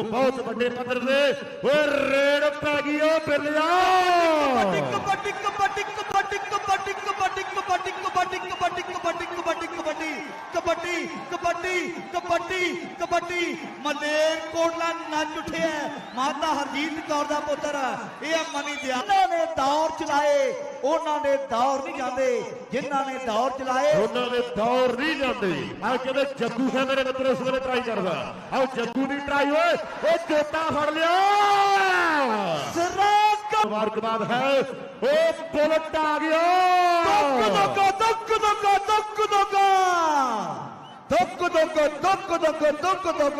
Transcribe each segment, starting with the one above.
ਉਹ ਬਹੁਤ ਵੱਡੇ ਪੱਧਰ ਤੇ ਓਏ ਰੇਡ ਪੈ ਗਈ ਓ ਬਿੱਲਿਆ। ਕਬੱਡੀ ਕਬੱਡੀ ਕਬੱਡੀ ਕਬੱਡੀ ਕਬੱਡੀ ਕਬੱਡੀ ਕਬੱਡੀ ਕਬੱਡੀ ਕਬੱਡੀ ਕਬੱਡੀ ਕਬੱਡੀ ਕਬੱਡੀ ਕਬੱਡੀ ਕਬੱਡੀ। ਕਬੱਡੀ ਮਲੇਰ ਕੋਟਲਾ ਨੱਚ ਉੱਠਿਆ ਮਾਤਾ ਹਰਜੀਤ ਕੌਰ ਦਾ ਪੁੱਤਰ। ਇਹ ਆ ਮਨੀ ਦਿਆ। ਉਹਨਾਂ ਨੇ ਦੌਰ ਚਲਾਏ ਉਹਨਾਂ ਨੇ ਦੌਰ ਨਹੀਂ ਜਾਂਦੇ। ਜਿਨ੍ਹਾਂ ਨੇ ਦੌਰ ਚਲਾਏ ਉਹਨਾਂ ਦੇ ਦੌਰ ਨਹੀਂ ਜਾਂਦੇ। ਆ ਕਹਿੰਦੇ ਜੱਗੂ ਹੈ ਮੇਰੇ ਮਿੱਤਰ ਇਸ ਵੇਲੇ ਟਰਾਈ ਕਰਦਾ। ਆਓ ਜੱਗੂ ਦੀ ਟਰਾਈ ਓਏ। ਉਹ ਜੋਤਾ ਫੜ ਲਿਆ। ਸਰਾਕ ਮੁਬਾਰਕਬਾਦ ਹੈ। ਉਹ ਬੁਲਟ ਆ ਗਿਆ। ਦੁੱਕ ਦੁੱਕ ਦੁੱਕ ਦੁੱਕ ਦੁੱਕ ਦੁੱਕ ਦੁੱਕ ਦੁੱਕ ਦੁੱਕ ਦੁੱਕ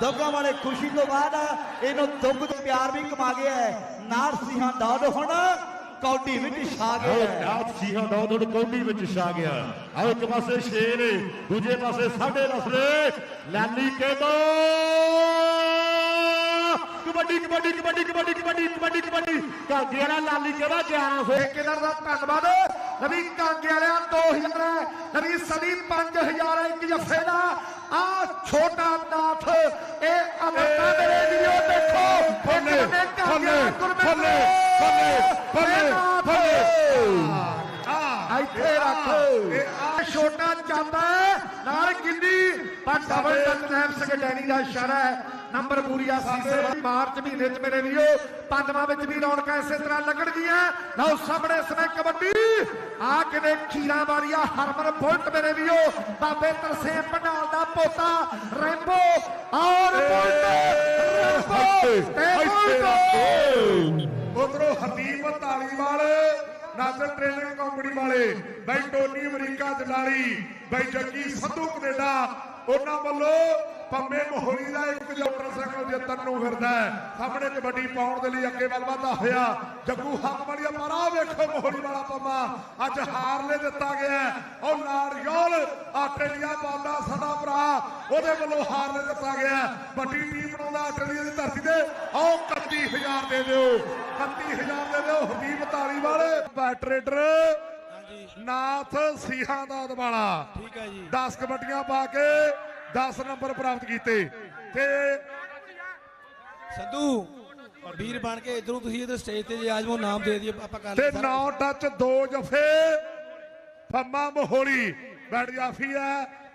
ਦੁੱਕਾਂ ਵਾਲੇ ਖੁਸ਼ੀ ਤੋਂ ਬਾਅਦ ਇਹਨੂੰ ਦੁੱਕ ਤੋਂ ਪਿਆਰ ਵੀ ਕਮਾ ਗਿਆ ਹੈ। ਨਾਰ ਸਿੰਘਾਂ ਦੌੜ ਹੁਣ ਕੌਡੀ ਵਿੱਚ ਛਾ ਗਿਆ। ਨਾਥ ਸਿੰਘਾਂ ਦਾ ਉਹਨੂੰ ਕੌਡੀ ਵਿੱਚ ਛਾ ਗਿਆ ਆਓ ਇੱਕ ਪਾਸੇ ਸ਼ੇਰ ਦੂਜੇ ਪਾਸੇ ਸਾਢੇ ਰਸਲੇ ਲਾਲੀ ਕਹਿੰਦਾ ਕਬੱਡੀ ਕਬੱਡੀ ਕਬੱਡੀ ਕਬੱਡੀ ਕਬੱਡੀ ਕਬੱਡੀ ਕਬੱਡੀ। ਕਾਗੇ ਵਾਲਾ ਲਾਲੀ ਕਹਿੰਦਾ ਜਾਣਾ ਸੋ। ਠੇਕੇਦਾਰ ਦਾ ਧੰਨਵਾਦ। ਨਵੀਂ ਕਾਂਗੇ ਵਾਲਿਆਂ 2000 ਨਵੀਂ ਸਦੀ 5000 ਇੱਕ ਜਫੇ ਦਾ ਆ ਛੋਟਾ ਨਾਥ ਇਹ ਅਮਰਤਾ ਮੇਰੇ ਵੀਰੋ ਦੇਖੋ ਫੱਲੇ, ਇੱਕ ਬੰਨੇ ਕਾਂਗੇ ਫੱਲੇ, ਗੁਰਮਿਤ ਫੱਲੇ, ਫੱਲੇ, ਫੱਲੇ, ਇਹ ਨਾਥ। ਫੱਲੇ। ਆ ਇੱਥੇ ਰੱਖ ਇਹ ਆ ਛੋਟਾ ਚਾਂਦਾ ਹੈ ਨਾਲ ਗਿੰਦੀ ਪਰ ਡਬਲ ਟੱਚ ਨੈਮ ਸਿੰਘ ਡੈਨੀ ਦਾ ਇਸ਼ਾਰਾ ਹੈ ਨੰਬਰ ਪੂਰੀਆ ਸੀਸੇ ਵਾਲੀ ਮਾਰਚ ਮਹੀਨੇ ਚ ਮੇਰੇ ਵੀਰੋ। ਪੰਜਵਾਂ ਵਿੱਚ ਵੀ ਰੌਣਕਾਂ ਇਸੇ ਤਰ੍ਹਾਂ ਲੱਗਣਗੀਆਂ। ਲਓ ਸਾਹਮਣੇ ਸਮੇਂ ਕਬੱਡੀ। ਆ ਕਿਨੇ ਖੀਰਾ ਵਾਲੀਆ ਹਰਮਨ ਬੁਲਟ ਮੇਰੇ ਵੀਰੋ। ਬਾਬੇ ਤਰਸੇ ਪੰਡਾਲ ਦਾ ਪੋਤਾ ਰੈਂਬੋ। ਔਰ ਬੁਲਟ ਰੈਂਬੋ। ਤੇ ਬੁਲਟ ਉਧਰੋਂ ਨਾਜ਼ਰ ਟ੍ਰੇਨਿੰਗ ਕੰਪਨੀ ਵਾਲੇ ਬਾਈ ਟੋਨੀ ਅਮਰੀਕਾ ਜਲਾਲੀ ਬਾਈ ਜੱਗੀ ਸੰਧੂ ਕੈਨੇਡਾ ਉਹਨਾਂ ਵੱਲੋਂ ਪੰਮੇ ਮੋਹਰੀ ਦਾ ਇੱਕ ਮੋਟਰਸਾਈਕਲ ਜਿੱਤਣ ਨੂੰ ਫਿਰਦਾ ਹੈ। ਸਾਹਮਣੇ ਕਬੱਡੀ ਪਾਉਣ ਦੇ ਲਈ ਅੱਗੇ ਵੱਲ ਵਧਦਾ ਹੋਇਆ। ਜੱਗੂ ਹੱਕ ਵਾਲੀਆ ਪਰ ਵੇਖੋ ਮੋਹਰੀ ਵਾਲਾ ਪੰਮਾ। ਅੱਜ ਹਾਰਲੇ ਦਿੱਤਾ ਗਿਆ। ਉਹ ਨਾਰੀਅਲ ਆਸਟ੍ਰੇਲੀਆ ਪਾਉਂਦਾ ਸਾਡਾ ਭਰਾ। ਉਹਦੇ ਵੱਲੋਂ ਹਾਰਲੇ ਦਿੱਤਾ ਗਿਆ। ਵੱਡੀ ਟੀਮ ਬਣਾਉਂਦਾ ਆਸਟ੍ਰੇਲੀਆ ਦੀ ਧਰਤੀ ਤੇ। ਆਓ 31000 ਦੇ ਦਿਓ। 31000 ਦੇ ਦਿਓ ਹਰਦੀਪ ਧਾਰੀਵਾਲ। ਬੈਟਰੇਡਰ ਨਾਥ ਸੀਹਾਂ ਦਾ ਦਵਾਲਾ ਠੀਕ ਹੈ ਜੀ। 10 ਕਬੱਡੀਆਂ ਪਾ ਕੇ 10 ਨੰਬਰ ਪ੍ਰਾਪਤ ਕੀਤੇ। ਤੇ ਸੰਧੂ ਵੀਰ ਬਣ ਕੇ ਇਧਰੋਂ ਤੁਸੀਂ ਇਹਦੇ ਸਟੇਜ ਤੇ ਜੇ ਆਜਮੋ ਨਾਮ ਦੇ ਦਈਏ ਆਪਾਂ ਕਰ ਤੇ। 9 ਟੱਚ 2 ਜਫੇ ਫੰਮਾ ਮੋਹਲੀ ਬੈਟ ਜਾਫੀ ਹੈ